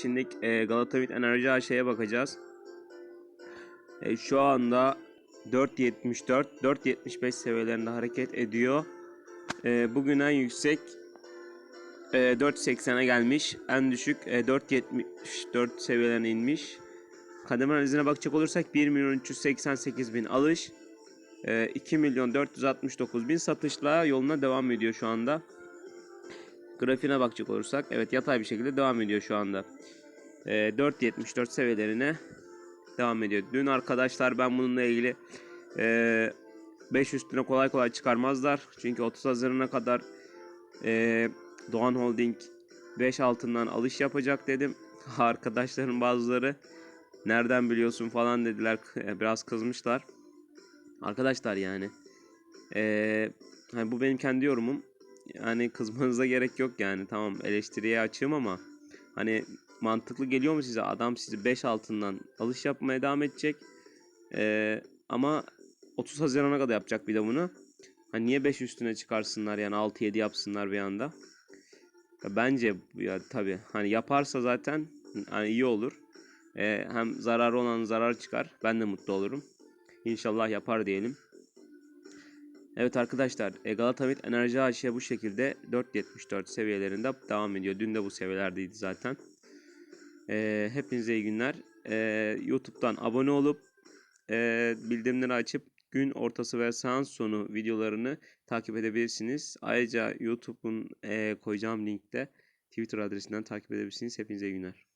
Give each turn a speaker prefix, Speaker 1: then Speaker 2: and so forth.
Speaker 1: Şimdi e, Galatavit Enerji AŞ'ye bakacağız. E, şu anda 4.74, 4.75 seviyelerinde hareket ediyor. E, bugün en yüksek e, 4.80'e gelmiş. En düşük e, 4.74 seviyelerine inmiş. Kademe analizine bakacak olursak 1 milyon 388 bin alış. e, 2 milyon 469 bin satışla yoluna devam ediyor şu anda. Grafiğine bakacak olursak evet yatay bir şekilde devam ediyor şu anda. E, 4.74 seviyelerine devam ediyor. Dün arkadaşlar ben bununla ilgili e, 5 üstüne kolay kolay çıkarmazlar. Çünkü 30 Haziran'a kadar e, Doğan Holding 5 altından alış yapacak dedim. Arkadaşların bazıları nereden biliyorsun falan dediler. E, Biraz kızmışlar. Arkadaşlar yani e, hani bu benim kendi yorumum. Yani kızmanıza gerek yok yani. Tamam eleştiriye açığım ama hani mantıklı geliyor mu size? Adam sizi 5 altından alış yapmaya devam edecek. Ee, ama 30 Haziran'a kadar yapacak bir de bunu. Hani niye 5 üstüne çıkarsınlar yani 6-7 yapsınlar bir anda. Ya bence ya tabi hani yaparsa zaten hani iyi olur. Ee, hem zararı olan zarar çıkar. Ben de mutlu olurum. İnşallah yapar diyelim. Evet arkadaşlar e, Galatavit Enerji AŞ bu şekilde 4.74 seviyelerinde devam ediyor. Dün de bu seviyelerdeydi zaten. E, hepinize iyi günler. E, YouTube'dan abone olup e, bildirimleri açıp gün ortası ve seans sonu videolarını takip edebilirsiniz. Ayrıca YouTube'un e, koyacağım linkte Twitter adresinden takip edebilirsiniz. Hepinize iyi günler.